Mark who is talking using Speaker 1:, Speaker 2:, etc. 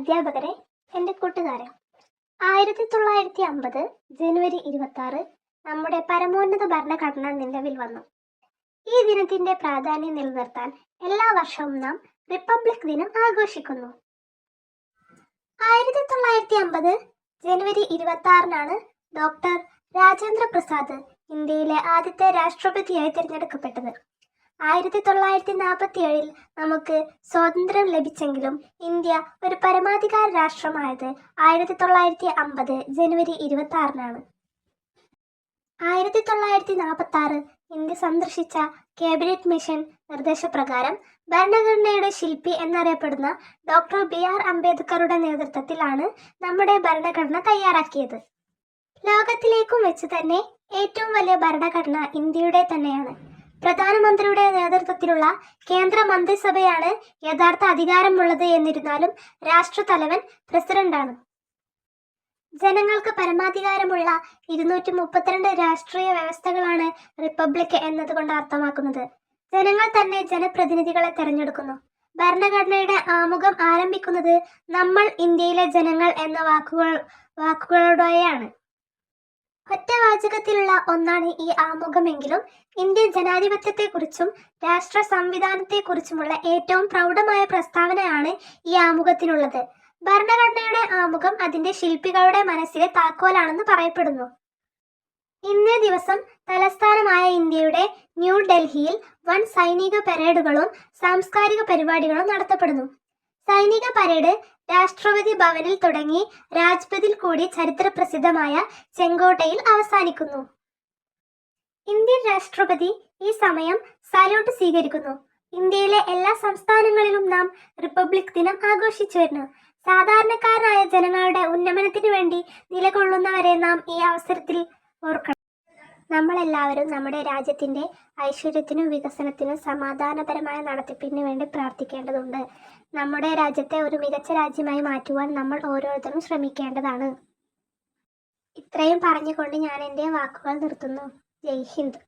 Speaker 1: അധ്യാപകരെ എന്റെ കൂട്ടുകാരെ. ആയിരത്തി തൊള്ളായിരത്തി അമ്പത് ജനുവരി ഇരുപത്തി ആറ് നമ്മുടെ പരമോന്നത ഭരണഘടന നിലവിൽ വന്നു. ഈ ദിനത്തിന്റെ പ്രാധാന്യം നിലനിർത്താൻ എല്ലാ വർഷവും നാം റിപ്പബ്ലിക് ദിനം ആഘോഷിക്കുന്നു. ആയിരത്തി തൊള്ളായിരത്തി അമ്പത് ജനുവരി ഇരുപത്തി ആറിനാണ് ഡോക്ടർ രാജേന്ദ്ര പ്രസാദ് ഇന്ത്യയിലെ ആദ്യത്തെ രാഷ്ട്രപതിയായി തിരഞ്ഞെടുക്കപ്പെട്ടത്. ആയിരത്തി തൊള്ളായിരത്തി നാൽപ്പത്തി ഏഴിൽ നമുക്ക് സ്വാതന്ത്ര്യം ലഭിച്ചെങ്കിലും ഇന്ത്യ ഒരു പരമാധികാര രാഷ്ട്രമായത് ആയിരത്തി തൊള്ളായിരത്തി അമ്പത് ജനുവരി ഇരുപത്തി ആറിനാണ് ആയിരത്തി തൊള്ളായിരത്തി നാൽപ്പത്തി ആറ് ഇന്ത്യ സന്ദർശിച്ച ക്യാബിനറ്റ് മിഷൻ നിർദ്ദേശപ്രകാരം ഭരണഘടനയുടെ ശില്പി എന്നറിയപ്പെടുന്ന ഡോക്ടർ ബി ആർ അംബേദ്കറുടെ നേതൃത്വത്തിലാണ് നമ്മുടെ ഭരണഘടന തയ്യാറാക്കിയത്. ലോകത്തിലേക്കും വെച്ച് തന്നെ ഏറ്റവും വലിയ ഭരണഘടന ഇന്ത്യയുടെ തന്നെയാണ്. പ്രധാനമന്ത്രിയുടെ നേതൃത്വത്തിലുള്ള കേന്ദ്ര മന്ത്രിസഭയാണ് യഥാർത്ഥ അധികാരമുള്ളത് എന്നിരുന്നാലും രാഷ്ട്രതലവൻ പ്രസിഡന്റാണ്. ജനങ്ങൾക്ക് പരമാധികാരമുള്ള ഇരുന്നൂറ്റി മുപ്പത്തിരണ്ട് രാഷ്ട്രീയ വ്യവസ്ഥകളാണ് റിപ്പബ്ലിക് എന്നതുകൊണ്ട് അർത്ഥമാക്കുന്നത്. ജനങ്ങൾ തന്നെ ജനപ്രതിനിധികളെ തെരഞ്ഞെടുക്കുന്നു. ഭരണഘടനയുടെ ആമുഖം ആരംഭിക്കുന്നത് നമ്മൾ ഇന്ത്യയിലെ ജനങ്ങൾ എന്ന വാക്കുകൾ വാക്കുകളോടെയാണ്. ഒറ്റവാചകത്തിലുള്ള ഒന്നാണ് ഈ ആമുഖമെങ്കിലും ഇന്ത്യൻ ജനാധിപത്യത്തെക്കുറിച്ചും രാഷ്ട്ര സംവിധാനത്തെക്കുറിച്ചുമുള്ള ഏറ്റവും പ്രൗഢമായ പ്രസ്താവനയാണ് ഈ ആമുഖത്തിനുള്ളത്. ഭരണഘടനയുടെ ആമുഖം അതിന്റെ ശില്പികളുടെ മനസ്സിലെ താക്കോലാണെന്ന് പറയപ്പെടുന്നു. ഇന്നേ ദിവസം തലസ്ഥാനമായ ഇന്ത്യയുടെ ന്യൂഡൽഹിയിൽ വൻ സൈനിക പരേഡുകളും സാംസ്കാരിക പരിപാടികളും നടത്തപ്പെടുന്നു. സൈനിക പരേഡ് രാഷ്ട്രപതി ഭവനിൽ തുടങ്ങി രാജ്പഥിൽ കൂടി ചരിത്ര പ്രസിദ്ധമായ ചെങ്കോട്ടയിൽ അവസാനിക്കുന്നു. ഇന്ത്യൻ രാഷ്ട്രപതി ഈ സമയം സല്യൂട്ട് സ്വീകരിക്കുന്നു. ഇന്ത്യയിലെ എല്ലാ സംസ്ഥാനങ്ങളിലും നാം റിപ്പബ്ലിക് ദിനം ആഘോഷിച്ചു വരുന്നു. സാധാരണക്കാരായ ജനങ്ങളുടെ ഉന്നമനത്തിനു വേണ്ടി നിലകൊള്ളുന്നവരെ നാം ഈ അവസരത്തിൽ ഓർക്കണം. നമ്മളെല്ലാവരും നമ്മുടെ രാജ്യത്തിന്റെ ഐശ്വര്യത്തിനും വികസനത്തിനും സമാധാനപരമായ നടത്തിപ്പിന് വേണ്ടി പ്രാർത്ഥിക്കേണ്ടതുണ്ട്. നമ്മുടെ രാജ്യത്തെ ഒരു മികച്ച രാജ്യമായി മാറ്റുവാൻ നമ്മൾ ഓരോരുത്തരും ശ്രമിക്കേണ്ടതാണ്. ഇത്രയും പറഞ്ഞുകൊണ്ട് ഞാൻ എന്റെ വാക്കുകൾ നിർത്തുന്നു. ജയ് ഹിന്ദ്.